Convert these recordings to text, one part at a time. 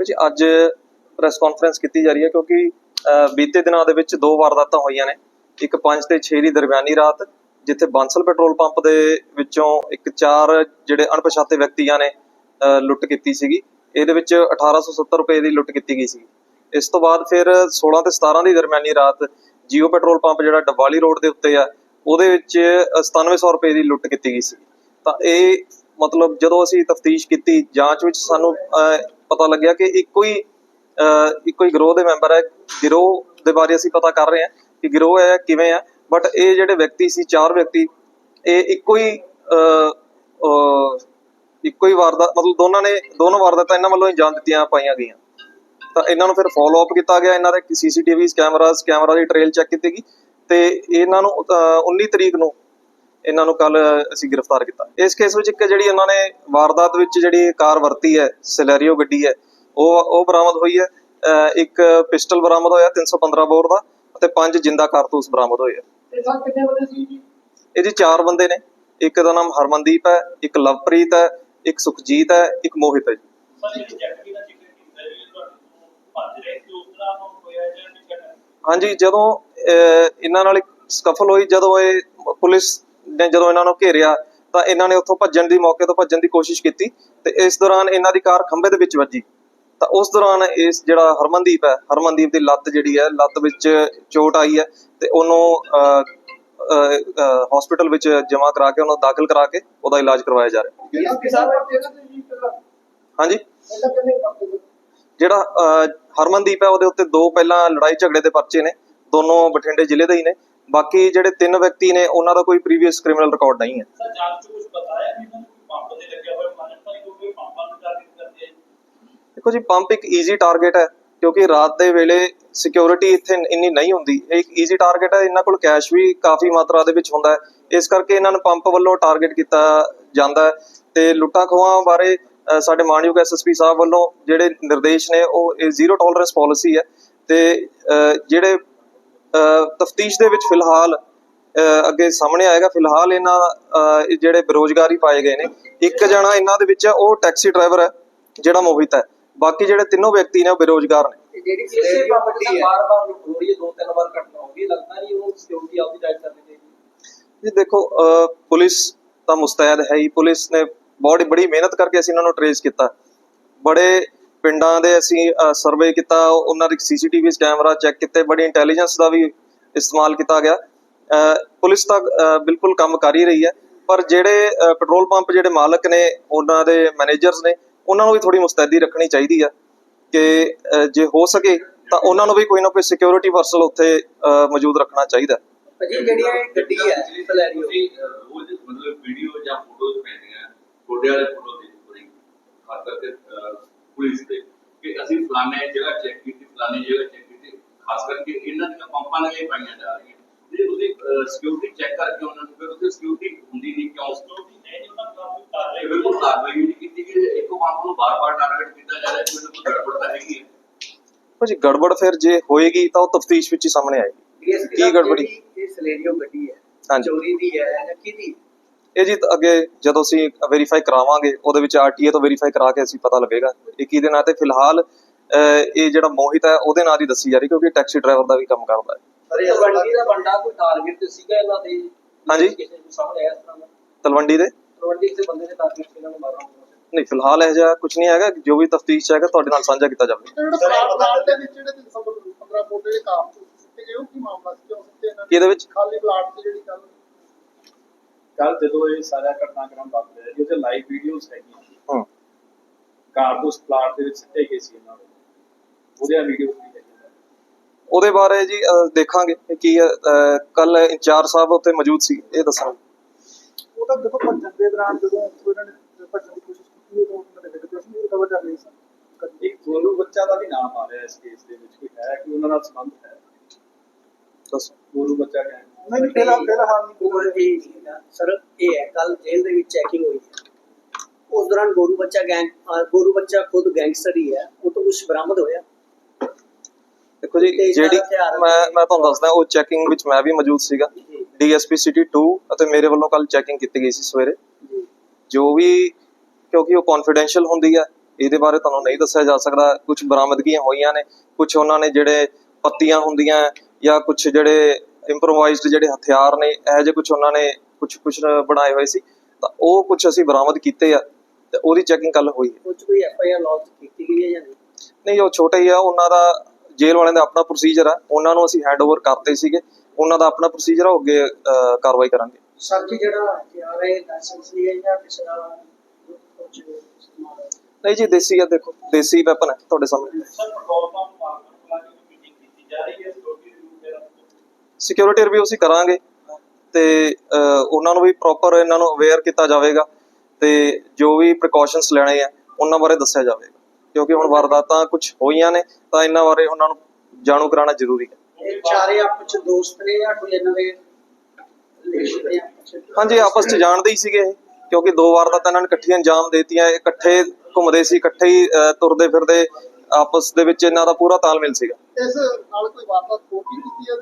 ਜੀ ਅੱਜ press conference ਕੀਤੀ ਜਾ ਰਹੀ ਹੈ ਕਿਉਂਕਿ ਬੀਤੇ ਦਿਨਾਂ ਦੇ ਵਿੱਚ ਦੋ ਵਾਰਦਾਤਾਂ ਹੋਈਆਂ ਨੇ। ਇੱਕ 5 ਤੇ 6 ਦੀ ਦਰਮਿਆਨੀ ਰਾਤ ਜਿੱਥੇ ਬਾਂਸਲ ਪੈਟਰੋਲ ਪੰਪ ਦੇ ਵਿੱਚੋਂ ਇੱਕ ਚਾਰ ਜਿਹੜੇ ਅਣਪਛਾਤੇ ਵਿਅਕਤੀਆਂ ਨੇ ਲੁੱਟ ਕੀਤੀ ਸੀਗੀ। ਇਹਦੇ ਵਿੱਚ 1870 ਰੁਪਏ ਦੀ ਲੁੱਟ ਕੀਤੀ ਗਈ ਸੀ ਇਸ ਤੋਂ ਬਾਅਦ ਫਿਰ 16 ਤੇ 17 ਦੀ ਦਰਮਿਆਨੀ ਰਾਤ ਜੀਓ ਪੈਟਰੋਲ ਪੰਪ ਜਿਹੜਾ ਡੱਬਾਲੀ ਰੋਡ ਦੇ ਉੱਤੇ ਆ ਉਹਦੇ ਵਿੱਚ ਅਹ, 9700 ਰੁਪਏ ਦੀ ਲੁੱਟ ਕੀਤੀ ਗਈ ਸੀ ਤਾਂ ਇਹ ਮਤਲਬ ਜਦੋਂ ਅਸੀਂ ਤਫਤੀਸ਼ ਕੀਤੀ ਜਾਂਚ ਵਿੱਚ ਸਾਨੂੰ ਪਤਾ ਲੱਗਿਆ ਕਿ ਇੱਕੋ ਹੀ ਇੱਕੋ ਹੀ ਗਰੋਹ ਦੇ ਮੈਂਬਰ ਹੈ। ਗਿਰੋਹ ਦੇ ਬਾਰੇ ਅਸੀਂ ਪਤਾ ਕਰ ਰਹੇ ਹਾਂ ਕਿ ਗਿਰੋਹ ਹੈ ਕਿਵੇਂ ਆ ਬਟ ਇਹ ਜਿਹੜੇ ਵਿਅਕਤੀ ਸੀ ਚਾਰ ਵਿਅਕਤੀ ਇਹ ਇੱਕੋ ਹੀ ਅਹ, ਇੱਕੋ ਹੀ ਵਾਰਦਾਤ ਮਤਲਬ ਦੋਨਾਂ ਨੇ ਦੋਨੋਂ ਵਾਰਦਾਤਾਂ ਇਹਨਾਂ ਵੱਲੋਂ ਹੀ ਦਿੱਤੀਆਂ ਪਾਈਆਂ ਗਈਆਂ। ਤਾਂ ਇਹਨਾਂ ਨੂੰ ਫਿਰ ਫਾਲੋ ਅਪ ਕੀਤਾ ਗਿਆ ਇਹਨਾਂ ਦੇ ਸੀਸੀਟੀਵੀ ਕੈਮਰਾਸ ਕੈਮਰਾ ਦੀ ਟ੍ਰੇਲ ਚੈੱਕ ਕੀਤੀ ਗਈ। ਤੇ ਇਹਨਾਂ ਨੂੰ ਅਹ, 19 ਤਰੀਕ ਨੂੰ ਇਹਨਾਂ ਨੂੰ ਕੱਲ ਅਸੀਂ ਗ੍ਰਿਫਤਾਰ ਕੀਤਾ। ਇਸ ਕੇਸ ਵਿੱਚ ਇੱਕ ਜਿਹੜੀ ਇਹਨਾਂ ਨੇ ਵਾਰਦਾਤ ਵਿੱਚ ਜਿਹੜੀ ਕਾਰ ਵਰਤੀ ਹੈ ਸਿਲੈਰੀਓ ਗੱਡੀ ਹੈ ਉਹ ਉਹ ਬਰਾਮਦ ਹੋਈ ਹੈ। ਇੱਕ ਪਿਸਟਲ ਬਰਾਮਦ ਹੋਇਆ 315 ਬੋਰ ਦਾ ਅਤੇ ਪੰਜ ਜਿੰਦਾ ਕਾਰਤੂਸ ਬਰਾਮਦ ਹੋਏ ਆ। ਇਹ ਸਭ ਕਿੰਨੇ ਬੰਦੇ ਸੀ ਜੀ? ਇਹ ਜੀ ਚਾਰ ਬੰਦੇ ਨੇ। ਇੱਕ ਦਾ ਨਾਮ ਹਰਮਨਦੀਪ ਹੈ ਇੱਕ ਲਵਪ੍ਰੀਤ ਹੈ ਇੱਕ ਸੁਖਜੀਤ ਹੈ ਇੱਕ ਮੋਹਿਤ ਹੈ ਜੀ। ਹਾਂਜੀ ਜਦੋਂ ਇਹਨਾਂ ਨਾਲ ਇੱਕ ਸਕਫਲ ਹੋਈ ਜਦੋਂ ਇਹ ਪੁਲਿਸ ਨੇ ਜਦੋਂ ਇਹਨਾਂ ਨੂੰ ਘੇਰਿਆ ਤਾਂ ਇਹਨਾਂ ਨੇ ਉੱਥੋਂ ਭੱਜਣ ਦੀ ਮੌਕੇ ਤੋਂ ਭੱਜਣ ਦੀ ਕੋਸ਼ਿਸ਼ ਕੀਤੀ ਤੇ ਇਸ ਦੌਰਾਨ ਇਹਨਾਂ ਦੀ ਕਾਰ ਖੰਭੇ ਦੇ ਵਿੱਚ ਵੱਜੀ। ਤਾਂ ਉਸ ਦੌਰਾਨ ਇਸ ਜਿਹੜਾ ਹਰਮਨਦੀਪ ਹੈ ਹਰਮਨਦੀਪ ਦੀ ਲੱਤ ਜਿਹੜੀ ਹੈ ਲੱਤ ਵਿੱਚ ਚੋਟ ਆਈ ਹੈ ਤੇ ਉਹਨੂੰ ਹਸਪੀਟਲ ਵਿੱਚ ਜਮ੍ਹਾਂ ਕਰਾ ਕੇ ਉਹਨੂੰ ਦਾਖਲ ਕਰਾ ਕੇ ਉਹਦਾ ਇਲਾਜ ਕਰਵਾਇਆ ਜਾ ਰਿਹਾ। ਹਾਂਜੀ? ਜਿਹੜਾ ਅਹ, ਹਰਮਨਦੀਪ ਹੈ ਉਹਦੇ ਉੱਤੇ ਦੋ ਪਹਿਲਾਂ ਲੜਾਈ ਝਗੜੇ ਦੇ ਪਰਚੇ ਨੇ ਦੋਨੋਂ ਬਠਿੰਡੇ ਜ਼ਿਲ੍ਹੇ ਦੇ ਹੀ ਨੇ ਬਾਕੀ ਜਿਹੜੇ ਤਿੰਨ ਵਿਅਕਤੀ ਨੇ ਉਹਨਾਂ ਦਾ ਕੋਈ ਪ੍ਰੀਵੀਅਸ ਕ੍ਰਿਮੀਨਲ ਰਿਕਾਰਡ ਨਹੀਂ ਹੈ। ਸਰ ਜਾਂਚ ਵੀ ਪੰਪ ਲੱਗਿਆ ਹੋਇਆ ਪੰਪਾਂ ਨੂੰ ਟਾਰਗੇਟ ਕਰਦੇ ਦੇਖੋ ਜੀ ਪੰਪ ਇੱਕ ਈਜ਼ੀ ਟਾਰਗੇਟ ਹੈ ਕਿਉਂਕਿ ਰਾਤ ਦੇ ਵੇਲੇ ਸਿਕਿਉਰਿਟੀ ਇੱਥੇ ਇੰਨੀ ਨਹੀਂ ਹੁੰਦੀ। ਇਹ ਇੱਕ ਈਜ਼ੀ ਟਾਰਗੇਟ ਹੈ ਇਹਨਾਂ ਕੋਲ ਕੈਸ਼ ਵੀ ਕਾਫੀ ਮਾਤਰਾ ਦੇ ਵਿੱਚ ਹੁੰਦਾ ਹੈ। ਇਸ ਕਰਕੇ ਇਹਨਾਂ ਨੂੰ ਪੰਪ ਵੱਲੋਂ ਟਾਰਗੇਟ ਕੀਤਾ ਜਾਂਦਾ ਹੈ। ਤੇ ਲੁੱਟਾਂ ਖੋਹਾਂ ਬਾਰੇ ਸਾਡੇ ਮਾਨਯੋਗ ਐਸਐਸਪੀ ਸਾਹਿਬ ਵੱਲੋਂ ਜਿਹੜੇ ਨਿਰਦੇਸ਼ ਨੇ ਉਹ ਇਹ ਜ਼ੀਰੋ ਟੋਲਰੈਂਸ ਪਾਲਿਸੀ ਹੈ। ਤੇ ਜਿਹੜੇ ਤਫਤੀਸ਼ ਦੇ ਵਿੱਚ ਫਿਲਹਾਲ ਅ, ਅੱਗੇ ਸਾਹਮਣੇ ਆਏਗਾ। ਫਿਲਹਾਲ ਇਹਨਾਂ ਜਿਹੜੇ ਬੇਰੋਜ਼ਗਾਰੀ ਪਾਏ ਗਏ ਨੇ ਇੱਕ ਜਣਾ ਇਹਨਾਂ ਦੇ ਵਿੱਚ ਹੈ, ਉਹ ਟੈਕਸੀ ਡਰਾਈਵਰ ਹੈ ਜਿਹੜਾ ਮੋਹਿਤ ਹੈ। ਬਾਕੀ ਜਿਹੜੇ ਤਿੰਨੋਂ ਵਿਅਕਤੀ ਨੇ ਉਹ ਬੇਰੋਜ਼ਗਾਰ ਨੇ। ਜਿਹੜੀ ਇਸੇ ਸਿਲੇਰੀ ਬਾਬਤ ਵੱਡੀ ਤਾਂ ਹੈ। ਬਾਰ-ਬਾਰ ਲੁੱਟ ਹੋ ਰਹੀ ਹੈ ਦੋ ਤਿੰਨ ਵਾਰ ਘਟਨਾ ਹੋ ਗਈ ਲੱਗਦਾ ਨਹੀਂ ਉਹ ਸਿਕਿਉਰਿਟੀ ਆਪਦੀ ਟਾਈਟ ਕਰਨੀ ਚਾਹੀਦੀ। ਜੀ ਦੇਖੋ ਪੁਲਿਸ ਤਾਂ ਮੁਸਤੈਦ ਹੈ ਹੀ। ਪੁਲਿਸ ਨੇ ਬਹੁਤ ਬੜੀ ਮਿਹਨਤ ਕਰਕੇ ਅਸੀਂ ਇਹਨਾਂ ਨੂੰ ਟਰੇਸ ਕੀਤਾ। ਬੜੇ ਪਿੰਡਾਂ ਦੇ ਅਸੀਂ ਸਰਵੇ ਕੀਤਾ ਉਹਨਾਂ ਦੇ ਸੀਸੀਟੀਵੀ ਕੈਮਰਾ ਚੈੱਕ ਕੀਤੇ ਬੜੀ ਇੰਟੈਲੀਜੈਂਸ ਦਾ ਵੀ ਇਸਤੇਮਾਲ ਕੀਤਾ ਗਿਆ। ਪੁਲਿਸ ਤਾਂ ਬਿਲਕੁਲ ਕੰਮ ਕਰ ਹੀ ਰਹੀ ਹੈ ਪਰ ਜਿਹੜੇ ਪੈਟਰੋਲ ਪੰਪ ਜਿਹੜੇ ਮਾਲਕ ਨੇ ਉਹਨਾਂ ਦੇ ਮੈਨੇਜਰਸ ਨੇ ਉਹਨਾਂ ਨੂੰ ਵੀ ਥੋੜੀ ਮੁਸਤੈਦੀ ਰੱਖਣੀ ਚਾਹੀਦੀ ਆ ਕਿ ਜੇ ਹੋ ਸਕੇ ਤਾਂ ਉਹਨਾਂ ਨੂੰ ਵੀ ਕੋਈ ਨਾ ਕੋਈ ਸਿਕਿਉਰਿਟੀ ਪਰਸਨਲ ਉੱਥੇ ਮੌਜੂਦ ਰੱਖਣਾ ਚਾਹੀਦਾ। ਭਾਜੀ ਜਿਹੜੀ ਗੱਡੀ ਹੈ ਅਹ, ਰੋਜ਼ ਮਤਲਬ ਵੀਡੀਓ ਜਾਂ ਫੋਟੋਜ਼ ਪੈਂਦੀਆਂ ਤੁਹਾਡੇ ਵਾਲੇ ਫੋਟੋ ਦੀ ਪੂਰੀ ਖਾਸ ਕਰਕੇ ਪੁਲਿਸ ਦੇ ਕਿ ਅਸੀਂ ਫਲਾਣੇ ਜਗ੍ਹਾ ਚੈੱਕ ਕੀਤੀ ਫਲਾਣੇ ਜਗ੍ਹਾ ਚੈੱਕ ਕੀਤੀ। ਖਾਸ ਕਰਕੇ ਇਹਨਾਂ ਦੀਆਂ ਪੰਪਾਂ ਨਾਲ ਹੀ ਪਾਈਆਂ ਜਾ ਰਹੀਆਂ। ਜੇ ਤੁਸੀਂ ਸਿਕਿਉਰਿਟੀ ਚੈੱਕ ਕਰਕੇ ਉਹਨਾਂ ਨੂੰ ਫਿਰ ਉੱਥੇ ਸਿਕਿਉਰਿਟੀ ਹੁੰਦੀ ਨਹੀਂ ਕਿਉਂ ਸਿਕਿਉਰਿਟੀ ਨਹੀਂ ਉਹਨਾਂ ਨੂੰ ਕਰ ਰਹੇ। ਇਹ ਬਿਲਕੁਲ ਕਾਰਵਾਈ ਨਹੀਂ ਕੀਤੀ ਕਿ ਇੱਕੋ ਪੰਪ ਨੂੰ ਬਾਰ-ਬਾਰ ਟਾਰਗੇਟ ਕੀਤਾ ਜਾ ਰਿਹਾ ਕੋਈ ਨਾ ਕੋਈ ਗੜਬੜ ਤਾਂ ਹੈਗੀ ਹੈ ਭਾਜੀ ਗੜਬੜ ਫਿਰ ਜੇ ਹੋਏਗੀ ਤਾਂ ਉਹ ਤਫਤੀਸ਼ ਵਿੱਚ ਹੀ ਸਾਹਮਣੇ ਆਏਗੀ। ਕੀ ਗੜਬੜੀ? ਇਹ ਸਿਲੇਰੀਓ ਗੱਡੀ ਹੈ। ਚੋਰੀ ਦੀ ਹੈ ਜਾਂ ਕਿਹਦੀ? ਇਹ ਜੀ ਅੱਗੇ ਜਦੋਂ ਅਸੀਂ ਵੈਰੀਫਾਈ ਕਰਾਵਾਂਗੇ ਉਹਦੇ ਵਿੱਚ ਆਰਟੀਏ ਤੋਂ ਵੈਰੀਫਾਈ ਕਰਾ ਕੇ ਅਸੀਂ ਪਤਾ ਲੱਗੇਗਾ ਇਹ ਕਿਹਦੇ ਨਾਂ ਤੇ ਫਿਲਹਾਲ ਇਹ ਜਿਹੜਾ ਮੋਹਿਤ ਹੈ ਉਹਦੇ ਨਾਂ ਦੀ ਦੱਸੀ ਜਾ ਰਹੀ ਕਿਉਂਕਿ ਟੈਕਸੀ ਡਰਾਈਵਰ ਦਾ ਵੀ ਕੰਮ ਕਰਦਾ ਹੈ। ਸਰ ਇਹ ਤਲਵੰਡੀ ਦਾ ਬੰਦਾ ਕੋਈ ਟਾਰਗੇਟ ਤੇ ਸੀਗਾ ਇਹਨਾਂ ਦੇ? ਹਾਂਜੀ। ਕਿਸੇ ਨੂੰ ਸਾਹਮਣੇ ਆਇਆ ਇਸ ਤਰ੍ਹਾਂ ਦਾ? ਤਲਵੰਡੀ ਦੇ? ਤਲਵੰਡੀ ਦੇ ਬੰਦੇ ਦੇ ਟਾਰਗੇਟ ਤੇ ਇਹਨਾਂ ਨੂੰ ਮਾਰਨਾ ਹੁੰਦਾ ਨਹੀਂ ਫਿਲਹਾਲ ਇਹ ਜਿਹਾ ਕੁਝ ਨਹੀਂ ਹੈਗਾ ਜੋ ਵੀ ਤਫਤੀਸ਼ ਹੈਗਾ ਤੁਹਾਡੇ ਨਾਲ ਸਾਂਝਾ ਕੀਤਾ ਜਾਵੇ। ਜਿਹੜਾ ਪਲਾਟ ਪਲਾਟ ਦੇ ਵਿੱਚ ਜਿਹੜੇ 315 ਫੁੱਟ ਦੇ ਕਾਮ ਸਿੱਟੇ ਗਏ ਉਹ ਕੀ ਮਾਮਲਾ ਸੀ ਜੋ ਸਿੱਟੇ ਇਹਨਾਂ ਨੇ? ਇਹਦੇ ਵਿੱਚ? ਖਾਲੀ ਪਲਾਟ ਤੇ ਜਿਹੜੀ ਗੱਲ ਕੱਲ ਜਦੋਂ ਇਹ ਸਾਰਾ ਘਟਨਾਕ੍ਰਮ ਵਾਪਰਿਆ ਜੀ ਉਹਦੇ ਲਾਈਵ ਵੀਡੀਓਜ਼ ਹੈਗੀਆਂ ਸੀ ਹੂੰ। ਕਾਰਤੂਸ ਪਲਾਟ ਦੇ ਵਿੱਚ ਸਿੱਟੇ ਗਏ ਸੀ ਇਹਨਾਂ ਨੂੰ ਉਹਦੇ ਵੀਡੀਓ ਵੀ ਹੈਗੀਆਂ ਉਹਦੇ ਬਾਰੇ ਜੀ ਅਹ, ਦੇਖਾਂਗੇ ਕਿ ਕੀ ਕੱਲ ਇੰਚਾਰਜ ਸਾਹਿਬ ਉੱਥੇ ਮੌਜੂਦ ਸੀ ਇਹ ਦੱਸਣਗੇ ਉਹ ਤਾਂ ਦੇਖੋ ਭੱਜਣ ਦੇ ਦੌਰਾਨ ਜਦੋਂ ਉੱਥੋਂ ਇਹਨਾਂ ਨੇ ਭੱਜਣ ਦੀ ਕੋਸ਼ਿਸ਼ ਕੀਤੀ ਉਦੋਂ ਉਹਨਾਂ ਦੇ ਡਿੱਗ ਪਿਆ ਸੀ ਰਿਕਵਰ ਕਰ ਰਹੇ ਸਨ ਇੱਕ ਗੋਲੂ ਬੱਚਾ ਦਾ ਵੀ ਨਾਮ ਆ ਰਿਹਾ ਇਸ ਕੇਸ ਦੇ ਵਿੱਚ ਕੋਈ ਹੈ ਕਿ ਉਹਨਾਂ ਨਾਲ ਸੰਬੰਧ ਹੈ। ਦੱਸੋ। ਗੋਲੂ ਬੱਚਾ ਕਹਿੰਦੇ ਨਹੀਂ ਨਹੀਂ ਫਿਲਹਾਲ ਫਿਲਹਾਲ ਨਹੀਂ ਉਹ ਇਹ ਨਹੀਂ। ਹੈਗਾ ਸਰ ਇਹ ਹੈ ਕੱਲ ਜੇਲ੍ਹ ਦੇ ਵਿੱਚ ਚੈਕਿੰਗ ਹੋਈ ਹੈ। ਉਸ ਦੌਰਾਨ ਗੋਰੂ ਬੱਚਾ ਗੈਂਗ ਅਹ ਗੋਰੂ ਬੱਚਾ ਖੁਦ ਗੈਂਗਸਟਰ ਹੀ ਹੈ। ਉਹ ਤੋਂ ਕੁਝ ਬਰਾਮਦ ਹੋਇਆ। ਦੇਖੋ ਜੀ ਤੇ ਜਿਹੜੀ ਹਥਿਆਰ ਮੈਂ ਮੈਂ ਤੁਹਾਨੂੰ ਦੱਸਦਾ ਉਹ ਚੈਕਿੰਗ ਵਿੱਚ ਮੈਂ ਵੀ ਮੌਜੂਦ ਸੀਗਾ। ਡੀਐਸਪੀ ਸਿਟੀ 2 ਅਤੇ ਮੇਰੇ ਵੱਲੋਂ ਕੱਲ ਚੈਕਿੰਗ ਕੀਤੀ ਗਈ ਸੀ ਸਵੇਰੇ। ਜੀ। ਜੋ ਵੀ ਕਿਉਂਕਿ ਉਹ ਕੌਨਫੀਡੈਂਸ਼ੀਅਲ ਹੁੰਦੀ ਹੈ ਇਹਦੇ ਬਾਰੇ ਤੁਹਾਨੂੰ ਨਹੀਂ ਦੱਸਿਆ ਜਾ ਸਕਦਾ। ਕੁਝ ਬਰਾਮਦਗੀਆਂ ਹੋਈਆਂ ਨੇ। ਕੁਝ ਉਹਨਾਂ ਨੇ ਜਿਹੜੇ ਪੱਤੀਆਂ ਹੁੰਦੀਆਂ ਜਾਂ ਕੁਝ ਜਿਹੜੇ ਇੰਪਰੋਵਾਈਜ਼ਡ ਜਿਹੜੇ ਹਥਿਆਰ ਨੇ ਇਹੋ ਜਿਹੇ ਕੁਝ ਉਹਨਾਂ ਨੇ ਕੁਝ ਕੁਝ ਬਣਾਏ ਹੋਏ ਸੀ। ਤਾਂ ਉਹ ਕੁਝ ਅਸੀਂ ਬਰਾਮਦ ਕੀਤੇ ਆ ਤੇ ਉਹਦੀ ਚੈਕਿੰਗ ਕੱਲ ਹੋਈ ਹੈ। 'ਚ ਕੋਈ ਐਫ ਆਈ ਆਰ ਲੌਂਚ ਕੀਤੀ ਗਈ ਹੈ ਜਾਂ ਨਹੀਂ? ਨਹੀਂ ਉਹ ਛੋਟਾ ਹੀ ਆ ਉਹਨਾਂ ਦਾ ਜੇਲ੍ਹ ਵਾਲਿਆਂ ਦਾ ਆਪਣਾ ਪ੍ਰੋਸੀਜਰ ਆ। ਉਹਨਾਂ ਨੂੰ ਅਸੀਂ ਹੈਂਡਓਵਰ ਕਰਤੇ ਸੀਗੇ। ਉਹਨਾਂ ਦਾ ਆਪਣਾ ਪ੍ਰੋਸੀਜਰ ਆ ਉਹ ਅੱਗੇ ਕਾਰਵਾਈ ਕਰਾਂਗੇ। ਸਰ ਜੀ ਜਿਹੜਾ ਹਥਿਆਰ ਹੈ ਲਾਇਸੈਂਸ ਲਈ ਹੈ ਜਾਂ ਕਿਸੇ ਦਾ ਕੁਝ ਹੈ? ਨਹੀਂ ਜੀ ਦੇਸੀ ਆ ਦੇਖੋ। ਦੇਸੀ ਵੈਪਨ ਹੈ ਤੁਹਾਡੇ ਸਾਹਮਣੇ sir petrol pump market plaza ਦੀ ਮੀਟਿੰਗ ਕੀਤੀ ਜਾ ਰਹੀ ਹੈ ਸਿਕਿਉਰਿਟੀ ਰਿਵਿਊ ਵਗੈਰਾ ਸਿਕਿਉਰਿਟੀ ਰਿਵਿਊ ਅਸੀਂ ਕਰਾਂਗੇ ਤੇ ਉਹਨਾਂ ਨੂੰ ਵੀ ਪ੍ਰੋਪਰ ਇਹਨਾਂ ਨੂੰ ਅਵੇਅਰ ਕੀਤਾ ਜਾਵੇਗਾ ਤੇ ਜੋ ਵੀ ਪ੍ਰੀਕਾਸ਼ਨਸ ਲੈਣੇ ਆ ਉਹਨਾਂ ਬਾਰੇ ਦੱਸਿਆ ਜਾਵੇਗਾ। ਕਿਉਂਕਿ ਹੁਣ ਵਾਰਦਾਤਾਂ ਕੁਝ ਹੋਈਆਂ ਨੇ ਤਾਂ ਇਹਨਾਂ ਬਾਰੇ ਉਹਨਾਂ ਨੂੰ ਜਾਣੂ ਕਰਾਉਣਾ ਜ਼ਰੂਰੀ ਹੈ। ਇਹ ਚਾਰੇ ਆਪਸ ਚ ਦੋਸਤ ਨੇ ਜਾਂ ਕੋਈ ਇਹਨਾਂ ਦੇ ਹਾਂਜੀ ਆਪਸ 'ਚ ਜਾਣਦੇ ਹੀ ਸੀਗੇ ਕਿਉਂਕਿ ਦੋ ਵਾਰ ਤਾਂ ਇਹਨਾਂ ਨੇ ਇਕੱਠੀਆਂ ਅੰਜਾਮ ਦੇਤੀਆਂ ਇਕੱਠੇ ਘੁੰਮਦੇ ਸੀ ਇਕੱਠੇ ਹੀ ਤੁਰਦੇ ਫਿਰਦੇ ਆਪਸ ਦੇ ਵਿੱਚ ਇਹਨਾਂ ਦਾ ਪੂਰਾ ਤਾਲਮੇਲ ਸੀਗਾ। ਇਸ ਨਾਲ ਕੋਈ ਵਾਰਦਾਤ ਹੋਰ ਵੀ ਕੀਤੀ ਹੈ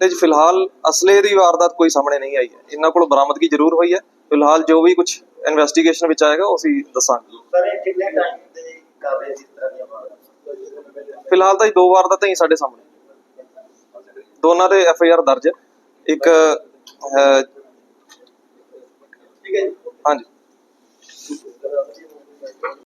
ਤੇ ਜੀ ਫਿਲਹਾਲ ਅਸਲੇ ਦੀ ਵਾਰਦਾਤ ਕੋਈ ਸਾਹਮਣੇ ਨਹੀਂ ਆਈ ਹੈ। ਇਹਨਾਂ ਕੋਲ ਬਰਾਮਦਗੀ ਜ਼ਰੂਰ ਹੋਈ ਹੈ। ਫਿਲਹਾਲ ਜੋ ਵੀ ਕੁਝ ਇਨਵੈਸਟੀਗੇਸ਼ਨ ਵਿੱਚ ਆਏਗਾ ਉਹ ਅਸੀਂ ਦੱਸਾਂਗੇ। ਸਰ ਇਹ ਕਿੰਨੇ ਟਾਈਮ ਦੇ ਕਰ ਰਹੇ ਸੀ ਇਸ ਤਰ੍ਹਾਂ ਦੀਆਂ ਵਾਰਦਾਤਾਂ? ਫਿਲਹਾਲ ਤਾਂ ਜੀ ਦੋ ਵਾਰਦਾਤਾਂ ਹੀ ਸਾਡੇ ਸਾਹਮਣੇ। ਦੋਨਾਂ ਤੇ ਐਫ ਆਈ ਆਰ ਦਰਜ ਇੱਕ ਠੀਕ ਹੈ ਹਾਂਜੀ।